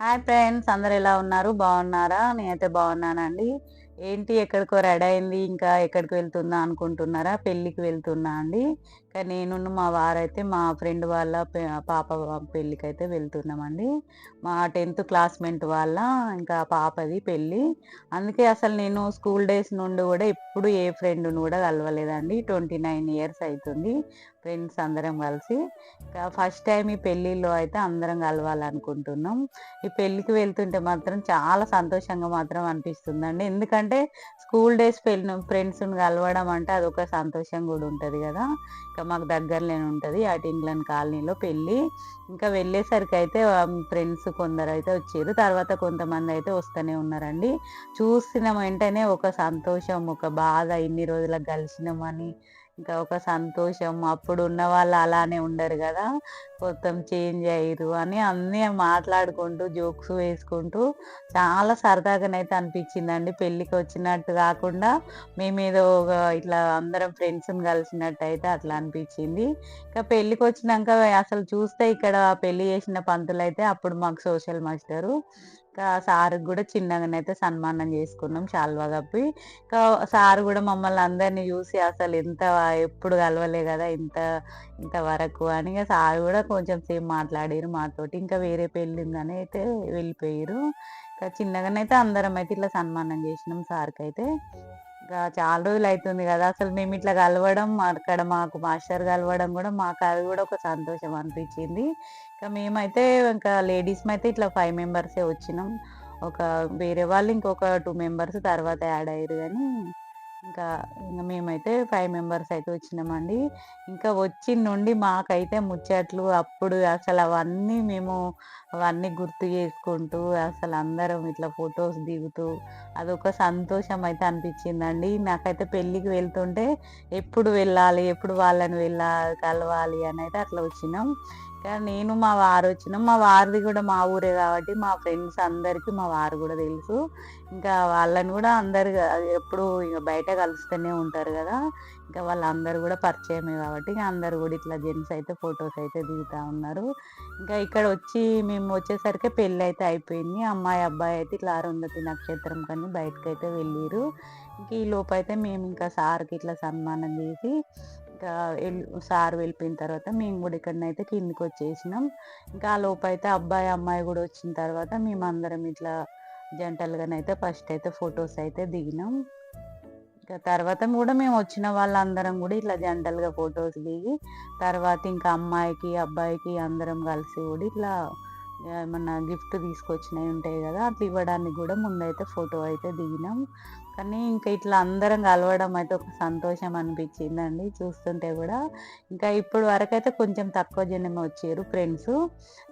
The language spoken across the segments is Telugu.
హాయ్ ఫ్రెండ్స్ అందరు ఎలా ఉన్నారు? బాగున్నారా? నేనైతే బాగున్నానండి. ఏంటి ఎక్కడికో రెడీ అయింది ఇంకా ఎక్కడికి వెళ్తుందా అనుకుంటున్నారా? పెళ్ళికి వెళ్తున్నా అండి. నేను మా వారైతే మా ఫ్రెండ్ వాళ్ళ పాప పెళ్ళికి అయితే వెళ్తున్నామండి. మా టెన్త్ క్లాస్మేట్ వాళ్ళ ఇంకా పాపది పెళ్ళి. అందుకే అసలు నేను స్కూల్ డేస్ నుండి కూడా ఎప్పుడు ఏ ఫ్రెండ్ను కూడా కలవలేదండి. ట్వంటీ నైన్ ఇయర్స్ అవుతుంది ఫ్రెండ్స్ అందరం కలిసి. ఇంకా ఫస్ట్ టైం ఈ పెళ్ళిలో అయితే అందరం కలవాలనుకుంటున్నాం. ఈ పెళ్ళికి వెళ్తుంటే మాత్రం చాలా సంతోషంగా మాత్రం అనిపిస్తుందండి. ఎందుకంటే స్కూల్ డేస్ పెళ్ళి ఫ్రెండ్స్ని కలవడం అంటే అదొక సంతోషం కూడా ఉంటుంది కదా. ఇంకా మాకు దగ్గరలోనే ఉంటుంది అటు ఇంగ్లాండ్ కాలనీలో పెళ్ళి. ఇంకా వెళ్ళేసరికి అయితే ఫ్రెండ్స్ కొందరు అయితే వచ్చారు. తర్వాత కొంతమంది అయితే వస్తూనే ఉన్నారండి. చూసిన వెంటనే ఒక సంతోషం ఒక బాధ ఇన్ని రోజులకు కలిసినామని ఇంకా ఒక సంతోషం. అప్పుడు ఉన్న వాళ్ళు అలానే ఉండరు కదా. మొత్తం చేంజ్ అయ్యారు అని అన్నీ మాట్లాడుకుంటూ జోక్స్ వేసుకుంటూ చాలా సరదాగానైతే అనిపించిందండి. పెళ్ళికి వచ్చినట్టు కాకుండా మేము ఏదో ఒక ఇట్లా అందరం ఫ్రెండ్స్ని కలిసినట్టు అయితే అట్లా అనిపించింది. ఇంకా పెళ్ళికి వచ్చినాక అసలు చూస్తే ఇక్కడ పెళ్ళి చేసిన పంతులు అయితే అప్పుడు మాకు సోషల్ మాస్టరు. ఇంకా సార్కి కూడా చిన్నగానైతే సన్మానం చేసుకున్నాం శాల్వా కప్పి. ఇంకా సార్ కూడా మమ్మల్ని అందరినీ చూసి అసలు ఎంత ఎప్పుడు కలవలే కదా ఇంత ఇంతవరకు అని ఇక సార్ కూడా కొంచెం సేపు మాట్లాడారు మాతోటి. ఇంకా వేరే పెళ్ళిందని అయితే వెళ్ళిపోయారు. ఇంకా చిన్నగానైతే అందరం అయితే ఇట్లా సన్మానం చేసినాం సార్కి అయితే. ఇంకా చాలా రోజులు అవుతుంది కదా అసలు మేము ఇట్లా కలవడం అక్కడ మాకు మాస్టర్ కలవడం కూడా మాకు అది కూడా ఒక సంతోషం అనిపించింది. ఇంకా మేమైతే ఇంకా లేడీస్ అయితే ఇట్లా ఫైవ్ మెంబర్సే వచ్చినాం. ఒక వేరే వాళ్ళు ఇంకొక టూ మెంబర్స్ తర్వాత యాడ్ అయ్యారు కానీ ఇంకా ఇంకా మేమైతే ఫైవ్ మెంబర్స్ అయితే వచ్చినామండి. ఇంకా వచ్చిన నుండి మాకైతే ముచ్చట్లు అప్పుడు అసలు అవన్నీ మేము అవన్నీ గుర్తు చేసుకుంటూ అసలు అందరం ఇట్లా ఫొటోస్ దిగుతూ అదొక సంతోషం అయితే అనిపించిందండి. నాకైతే పెళ్ళికి వెళ్తుంటే ఎప్పుడు వెళ్ళాలి ఎప్పుడు వాళ్ళని వెళ్ళాలి కలవాలి అని అయితే అట్లా వచ్చినాం. కానీ నేను మా వారు వచ్చినాం. మా వారిది కూడా మా ఊరే కాబట్టి మా ఫ్రెండ్స్ అందరికీ మా వారు కూడా తెలుసు. ఇంకా వాళ్ళని కూడా అందరు ఎప్పుడు ఇక బయట కలుస్తూనే ఉంటారు కదా. ఇంకా వాళ్ళందరూ కూడా పరిచయమే కాబట్టి ఇంకా అందరు కూడా ఇట్లా జెంట్స్ అయితే ఫొటోస్ అయితే దిగుతా ఉన్నారు. ఇంకా ఇక్కడ వచ్చి మేము మేము వచ్చేసరికి పెళ్ళి అయితే అయిపోయింది. అమ్మాయి అబ్బాయి అయితే ఇట్లా అరుంధతి నక్షత్రం కానీ బయటకు అయితే వెళ్ళిరు ఇంక ఈ లోపు అయితే మేము ఇంకా సార్కి ఇట్లా సన్మానం చేసి ఇంకా వెళ్ళి సార్ వెళ్ళిపోయిన తర్వాత మేము కూడా ఇక్కడనైతే కిందికి వచ్చేసినాం ఇంకా ఆ లోపు అయితే అబ్బాయి అమ్మాయి కూడా వచ్చిన తర్వాత మేము అందరం ఇట్లా జంటలుగానైతే ఫస్ట్ అయితే ఫొటోస్ అయితే దిగినాం. ఇంకా తర్వాత కూడా మేము వచ్చిన వాళ్ళందరం కూడా ఇట్లా జంటలుగా ఫొటోస్ దిగి తర్వాత ఇంకా అమ్మాయికి అబ్బాయికి అందరం కలిసి కూడా ఇట్లా ఏమన్నా గిఫ్ట్ తీసుకొచ్చినవి ఉంటాయి కదా అట్లా ఇవ్వడానికి కూడా ముందైతే ఫోటో అయితే దిగినాం. కానీ ఇంకా ఇట్లా అందరం కలవడం అయితే ఒక సంతోషం అనిపించిందండి చూస్తుంటే కూడా. ఇంకా ఇప్పుడు వరకు అయితే కొంచెం తక్కువ జనమే వచ్చారు ఫ్రెండ్స్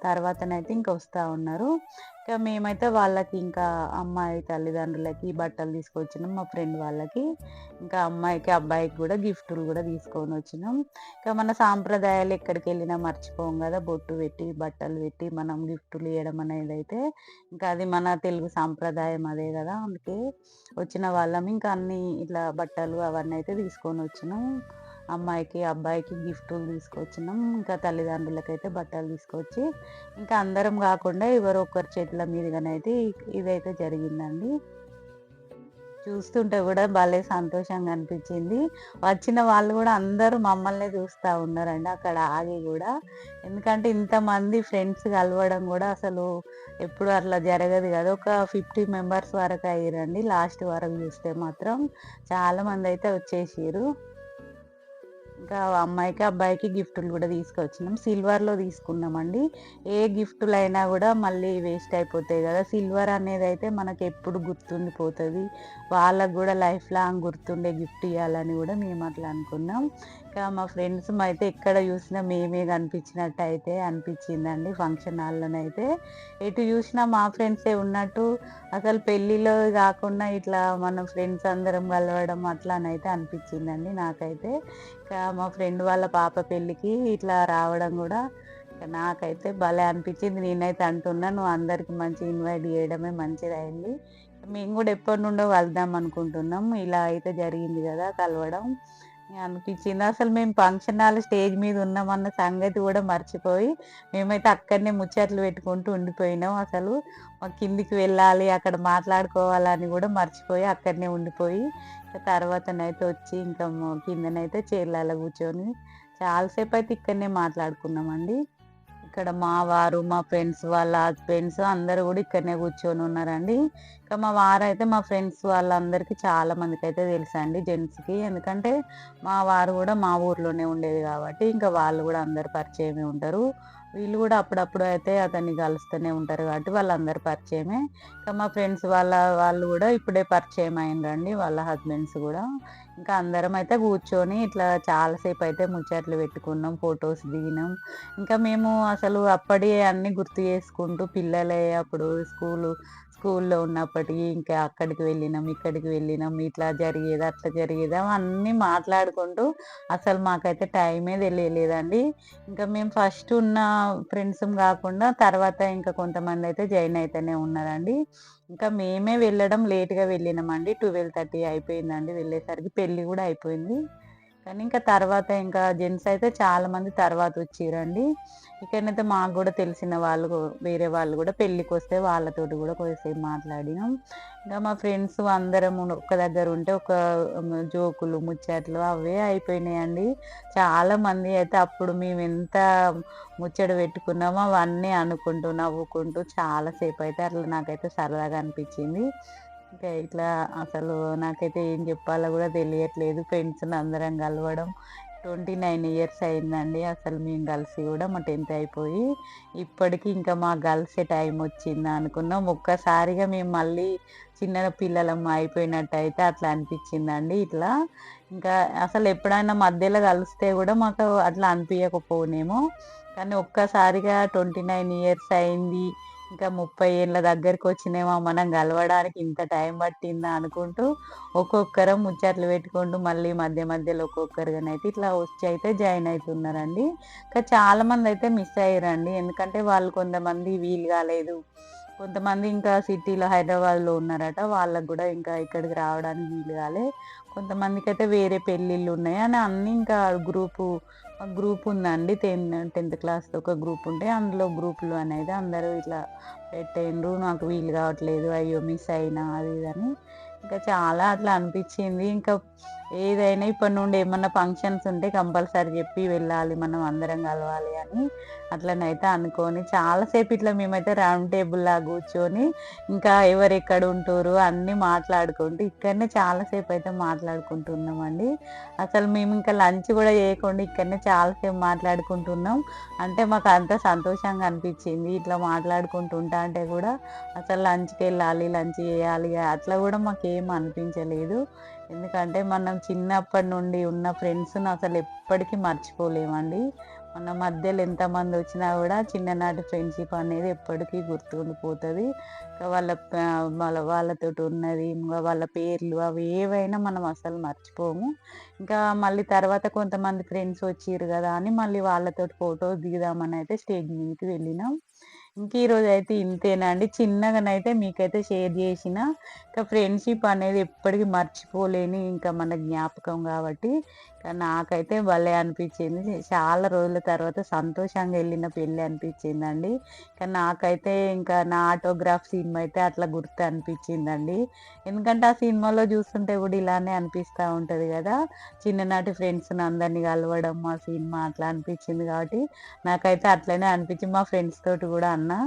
తర్వాతనైతే ఇంకా వస్తూ ఉన్నారు. ఇంకా మేమైతే వాళ్ళకి ఇంకా అమ్మాయి తల్లిదండ్రులకి బట్టలు తీసుకొచ్చినాం మా ఫ్రెండ్ వాళ్ళకి. ఇంకా అమ్మాయికి అబ్బాయికి కూడా గిఫ్టులు కూడా తీసుకొని వచ్చినాం. ఇంకా మన సాంప్రదాయాలు ఎక్కడికి వెళ్ళినా మర్చిపోం కదా బొట్టు పెట్టి బట్టలు పెట్టి మనం గిఫ్టులు ఇవ్వడం అనేది అయితే. ఇంకా అది మన తెలుగు సాంప్రదాయం అదే కదా అందుకే వచ్చిన వాళ్ళం. ఇంకా అన్ని ఇట్లా బట్టలు అవన్నీ అయితే తీసుకొని వచ్చినాం. అమ్మాయికి అబ్బాయికి గిఫ్టులు తీసుకొచ్చినాం. ఇంకా తల్లిదండ్రులకైతే బట్టలు తీసుకొచ్చి ఇంకా అందరం కాకుండా ఎవరో ఒకరి చేతుల మీదుగానైతే ఇదైతే జరిగిందండి. చూస్తుంటే కూడా భలే సంతోషంగా అనిపించింది. వచ్చిన వాళ్ళు కూడా అందరూ మమ్మల్ని చూస్తూ ఉన్నారండి అక్కడ ఆగి కూడా. ఎందుకంటే ఇంతమంది ఫ్రెండ్స్ కలవడం కూడా అసలు ఎప్పుడు అట్లా జరగదు కదా. ఒక ఫిఫ్టీ మెంబర్స్ వరకు అయ్యారండి లాస్ట్ వరకు చూస్తే మాత్రం. చాలామంది అయితే వచ్చేసారు ఇంకా అమ్మాయికి అబ్బాయికి గిఫ్టులు కూడా తీసుకొచ్చినాం. సిల్వర్లో తీసుకున్నామండి. ఏ గిఫ్టులు అయినా కూడా మళ్ళీ వేస్ట్ అయిపోతాయి కదా. సిల్వర్ అనేది అయితే మనకు ఎప్పుడు గుర్తుండిపోతుంది. వాళ్ళకు కూడా లైఫ్ లాంగ్ గుర్తుండే గిఫ్ట్ ఇవ్వాలని కూడా మేము అట్లా అనుకున్నాం. ఇంకా మా ఫ్రెండ్స్ అయితే ఎక్కడ చూసినా మేమే కనిపించినట్టు అయితే అనిపించిందండి ఫంక్షన్ హాల్లోనైతే. ఎటు చూసినా మా ఫ్రెండ్సే ఉన్నట్టు అసలు పెళ్ళిలో కాకుండా ఇట్లా మన ఫ్రెండ్స్ అందరం కలవడం అట్లానైతే అనిపించిందండి నాకైతే. ఇంకా మా ఫ్రెండ్ వాళ్ళ పాప పెళ్ళికి ఇట్లా రావడం కూడా నాకైతే భలే అనిపించింది. నేనైతే అంటున్నా నువ్వు అందరికి మంచి ఇన్వైట్ చేయడమే మంచిదైంది. మేము కూడా ఎప్పటి నుండో కలుద్దాం అనుకుంటున్నాం. ఇలా అయితే జరిగింది కదా కలవడం. అనిపించింది. అసలు మేము ఫంక్షన్ హాల్ స్టేజ్ మీద ఉన్నామన్న సంగతి కూడా మర్చిపోయి, మేమైతే అక్కడనే ముచ్చట్లు పెట్టుకుంటూ ఉండిపోయినాం. అసలు కిందికి వెళ్ళాలి, అక్కడ మాట్లాడుకోవాలని కూడా మర్చిపోయి అక్కడనే ఉండిపోయి, తర్వాతనైతే వచ్చి ఇంకా కిందనైతే చీరలలో కూర్చొని చాలాసేపు అయితే ఇక్కడనే మాట్లాడుకున్నామండి. ఇక్కడ మా వారు, మా ఫ్రెండ్స్ వాళ్ళ హస్బెండ్స్ అందరూ కూడా ఇక్కడనే కూర్చొని ఉన్నారండి. ఇంకా మా వారైతే మా ఫ్రెండ్స్ వాళ్ళందరికీ చాలా మందికి అయితే తెలుసండి జెంట్స్‌కి. ఎందుకంటే మా వారు కూడా మా ఊర్లోనే ఉండేది కాబట్టి, ఇంకా వాళ్ళు కూడా అందరూ పరిచయమే ఉంటారు. వీళ్ళు కూడా అప్పుడప్పుడు అయితే అతన్ని కలుస్తూనే ఉంటారు కాబట్టి వాళ్ళందరూ పరిచయమే. ఇంకా మా ఫ్రెండ్స్ వాళ్ళ వాళ్ళు కూడా ఇప్పుడే పరిచయం అయిందండి వాళ్ళ హస్బెండ్స్ కూడా. ఇంకా అందరం అయితే కూర్చొని ఇట్లా చాలాసేపు అయితే ముచ్చట్లు పెట్టుకున్నాం. ఫొటోస్ దిగినాం. ఇంకా మేము అసలు అప్పటి అన్నీ గుర్తు చేసుకుంటూ పిల్లలే అప్పుడు స్కూలు స్కూల్లో ఉన్నప్పటికీ ఇంకా అక్కడికి వెళ్ళినాం, ఇక్కడికి వెళ్ళినాం, ఇట్లా జరిగేది, అట్లా జరిగేదా అన్నీ మాట్లాడుకుంటూ అసలు మాకైతే టైమే తెలియలేదండి. ఇంకా మేము ఫస్ట్ ఉన్న ఫ్రెండ్స్ కాకుండా తర్వాత ఇంకా కొంతమంది అయితే జాయిన్ అయితేనే ఉన్నారండి. ఇంకా మేమే వెళ్ళడం లేట్‌గా వెళ్ళినామండి. 12:30 అయిపోయిందండి వెళ్ళేసరికి. పెళ్ళి కూడా అయిపోయింది. కానీ ఇంకా తర్వాత ఇంకా జెంట్స్ అయితే చాలా మంది తర్వాత వచ్చిరండి ఇక్కడనైతే మాకు కూడా తెలిసిన వాళ్ళు వేరే వాళ్ళు కూడా పెళ్ళికి వస్తే వాళ్ళతోటి కూడా కొద్దిసేపు మాట్లాడినాం. ఇంకా మా ఫ్రెండ్స్ అందరం ఒక్క దగ్గర ఉంటే ఒక జోకులు, ముచ్చట్లు అవే అయిపోయినాయండి. చాలా మంది అయితే అప్పుడు మేము ఎంత ముచ్చట పెట్టుకున్నామో అవన్నీ అనుకుంటూ, నవ్వుకుంటూ చాలాసేపు అయితే అట్లా నాకైతే సరదాగా అనిపించింది. ఇంకా ఇట్లా అసలు నాకైతే ఏం చెప్పాలో కూడా తెలియట్లేదు. ఫ్రెండ్స్‌ని అందరం కలవడం 29 ఇయర్స్ అయిందండి. అసలు మేము కలిసి కూడా మా 10థ్ అయిపోయి. ఇప్పటికీ ఇంకా మాకు కలిసే టైం వచ్చిందా అనుకున్నాం. ఒక్కసారిగా మేము మళ్ళీ చిన్న పిల్లలం అయిపోయినట్టయితే అట్లా అనిపించిందండి ఇట్లా. ఇంకా అసలు ఎప్పుడైనా మధ్యలో కలిస్తే కూడా మాకు అట్లా అనిపించకపోనేమో కానీ ఒక్కసారిగా 29 ఇయర్స్ అయింది. ఇంకా ముప్పై ఏళ్ళ దగ్గరికి వచ్చినేమో మనం కలవడానికి ఇంత టైం పట్టిందా అనుకుంటూ ఒక్కొక్కరం ముచ్చట్లు పెట్టుకుంటూ మళ్ళీ మధ్య మధ్యలో ఒక్కొక్కరుగానైతే ఇట్లా వచ్చి అయితే జాయిన్ అవుతున్నారండి ఇంకా చాలా అయితే మిస్ అయ్యారండి ఎందుకంటే వాళ్ళు కొంతమంది వీలు కాలేదు. కొంతమంది ఇంకా సిటీలో హైదరాబాద్‌లో ఉన్నారట. వాళ్ళకు కూడా ఇంకా ఇక్కడికి రావడానికి వీలు కాలే. కొంతమందికి అయితే వేరే పెళ్ళిళ్ళు ఉన్నాయి అని అన్నీ ఇంకా గ్రూపు గ్రూప్ ఉందండి. టెన్ 10థ్ క్లాస్‌లో ఒక గ్రూప్ ఉంటే అందులో గ్రూపులు అనేది అందరూ ఇట్లా పెట్టిండ్రు. నాకు వీలు కావట్లేదు. అయ్యో! మిస్ అయినా అది ఇది అని. ఇంకా చాలా అట్లా అనిపించింది. ఇంకా ఏదైనా ఇప్పటి నుండి ఏమన్నా ఫంక్షన్స్ ఉంటే కంపల్సరీ చెప్పి వెళ్ళాలి. మనం అందరం కలవాలి అని అట్లనైతే అనుకోని చాలాసేపు ఇట్లా మేమైతే రౌండ్ టేబుల్‌లాగా కూర్చొని ఇంకా ఎవరెక్కడ ఉంటారు అన్నీ మాట్లాడుకుంటూ ఇక్కడనే చాలాసేపు అయితే మాట్లాడుకుంటున్నామండి. అసలు మేము ఇంకా లంచ్ కూడా చేయకుండా ఇక్కడనే చాలాసేపు మాట్లాడుకుంటున్నాం. అంటే మాకు అంత సంతోషంగా అనిపించింది. ఇట్లా మాట్లాడుకుంటుంటా అంటే కూడా అసలు లంచ్కి వెళ్ళాలి లంచ్ చేయాలి అట్లా కూడా మాకు ఏం అనిపించలేదు. ఎందుకంటే మనం చిన్నప్పటి నుండి ఉన్న ఫ్రెండ్స్‌ని అసలు ఎప్పటికీ మర్చిపోలేమండి. మన మధ్యలో ఎంతమంది వచ్చినా కూడా చిన్ననాటి ఫ్రెండ్‌షిప్ అనేది ఎప్పటికీ గుర్తుండిపోతుంది ఇంకా వాళ్ళ వాళ్ళ వాళ్ళతోటి ఉన్నది, ఇంకా వాళ్ళ పేర్లు అవి ఏవైనా మనం అసలు మర్చిపోము. ఇంకా మళ్ళీ తర్వాత కొంతమంది ఫ్రెండ్స్ వచ్చిర్రు కదా! అని మళ్ళీ వాళ్ళతోటి ఫోటోస్ దిగుదామని అయితే స్టేజ్ మీదకి వెళ్ళినాం. ఇంక ఈరోజైతే ఇంతేనండి. చిన్నగానైతే మీకైతే షేర్ చేసిన. ఇంకా ఫ్రెండ్షిప్ అనేది ఎప్పటికీ మర్చిపోలేని ఇంకా మన జ్ఞాపకం కాబట్టి నాకైతే భలే అనిపించింది. చాలా రోజుల తర్వాత సంతోషంగా వెళ్ళిన పెళ్ళి అనిపించిందండి. కానీ నాకైతే ఇంకా నా ఆటోగ్రాఫ్ సినిమా అయితే అట్లా గుర్తు అనిపించిందండి. ఎందుకంటే ఆ సినిమాలో చూస్తుంటే కూడా ఇలానే అనిపిస్తూ ఉంటుంది కదా! చిన్ననాటి ఫ్రెండ్స్‌ని అందరిని కలవడం మా సినిమా అట్లా అనిపించింది కాబట్టి నాకైతే అట్లనే అనిపించి మా ఫ్రెండ్స్ తోటి కూడా అన్నా.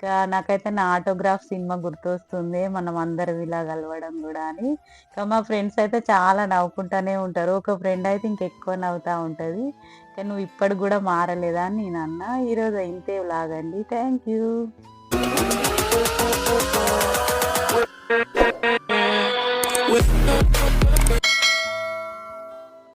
ఇంకా నాకైతే నా ఆటోగ్రాఫ్ సినిమా గుర్తొస్తుంది. మనం అందరం ఇలా కలవడం కూడా అని. ఇంకా మా ఫ్రెండ్స్ అయితే చాలా నవ్వుకుంటూనే ఉంటారు. ఒక ఫ్రెండ్ అయితే ఇంకెక్కువ నవ్వుతూ ఉంటుంది. ఇంకా నువ్వు ఇప్పటి కూడా మారలేదా అని నేను అన్నా. ఈరోజు అయితే లాగండి థ్యాంక్ యూ.